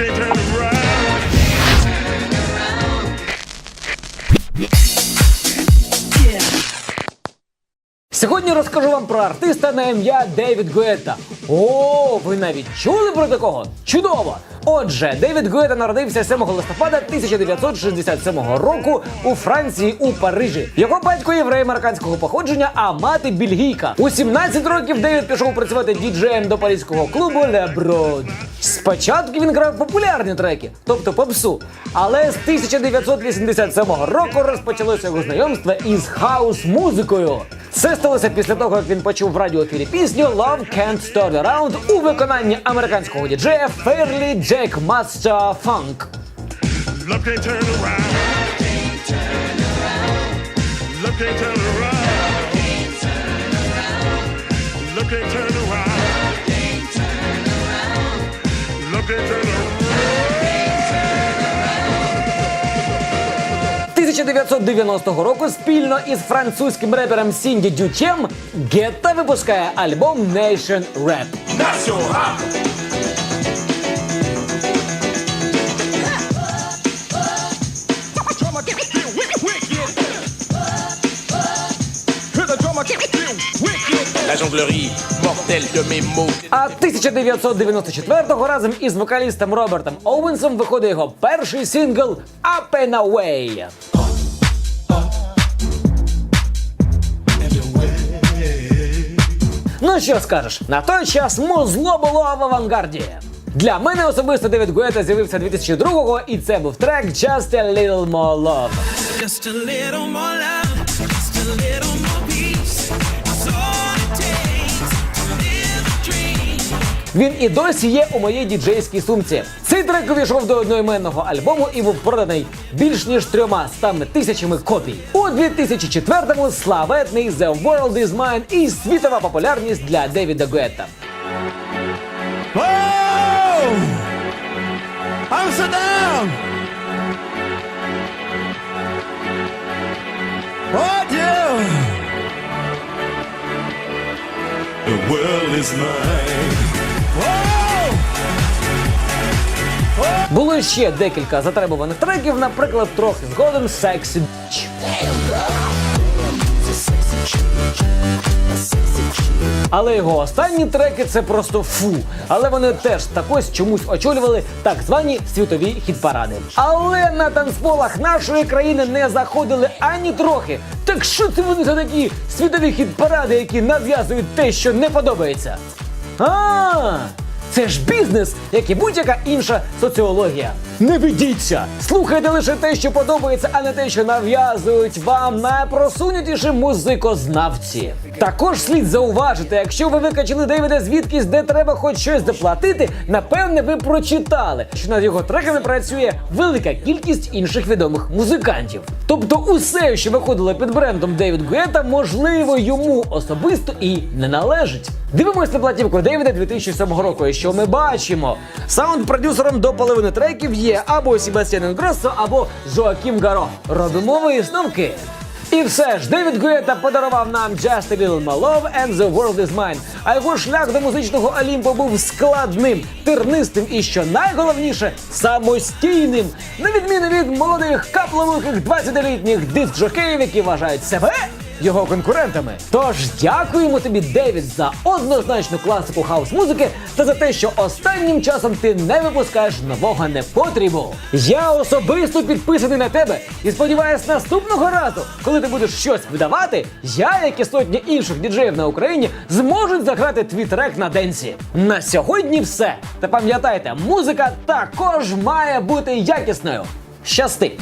they. Сьогодні розкажу вам про артиста на ім'я Девід Гуета. О, ви навіть чули про такого? Чудово! Отже, Девід Гуета народився 7 листопада 1967 року у Франції у Парижі. Його батько євреї американського походження, а мати бельгійка. У 17 років Девід пішов працювати діджеєм до паризького клубу Леброд. Спочатку він грав популярні треки, тобто попсу. Але з 1987 року розпочалося його знайомство із хаус-музикою. Це сталося після того, як він почув в радіоефірі пісню Love Can't Start Around у виконанні американського діджея Ферлі Джек Master Funk. Love can't turn around. Love can't turn around. Love can't turn around. 1990 року спільно із французьким репером Сінді Дючем Гетта випускає альбом Nation Rap. La jonglerie mortelle de mes mots. А 1994-го разом із вокалістом Робертом Оуенсом виходить його перший сингл Up and Away. Ну що скажеш, на той час музло було в авангарді. Для мене особисто Девід Гуета з'явився 2002-го, і це був трек Just a Little More Love. Just a little more love, Він і досі є у моїй діджейській сумці. Цей трек увійшов до одноіменного альбому і був проданий більш ніж трьома стами тисячами копій. У 2004-му славетний The World Is Mine і світова популярність для Девіда Гуетта. Amsterdam! Oh, yeah! The world is mine. Було ще декілька затребуваних треків, наприклад, трохи згодом Sexy Bitch. Але його останні треки це просто фу. Але вони теж також чомусь очолювали так звані світові хіт-паради. Але на танцполах нашої країни не заходили ані трохи. Так що це вони за такі світові хіт-паради, які нав'язують те, що не подобається? А, це ж бізнес, як і будь-яка інша соціологія. Не ведіться! Слухайте лише те, що подобається, а не те, що нав'язують вам найпросунутіші музикознавці. Також слід зауважити, якщо ви викачали Девіда звідкись, де треба хоч щось заплатити, напевне, ви прочитали, що над його треками працює велика кількість інших відомих музикантів. Тобто, усе, що виходило під брендом Девід Гуета, можливо, йому особисто і не належить. Дивимось на платівку Девіда 2007 року, що ми бачимо? Саунд-продюсером до половини треків є або Себастьян Інгроссо, або Жоакім Гаро. Робимо висновки. І все ж, Девід Гуета подарував нам Just a Little More Love and The World Is Mine. А його шлях до музичного Олімпу був складним, тернистим і, що найголовніше, самостійним. На відміну від молодих каплових 20-літніх диск-жокеїв, які вважають себе його конкурентами. Тож дякуємо тобі, Девід, за однозначну класику хаус-музики та за те, що останнім часом ти не випускаєш нового непотрібу. Я особисто підписаний на тебе і сподіваюсь, наступного разу, коли ти будеш щось видавати, я, як і сотні інших діджеїв на Україні, зможуть заграти твій трек на денсі. На сьогодні все. Та пам'ятайте, музика також має бути якісною. Щасти!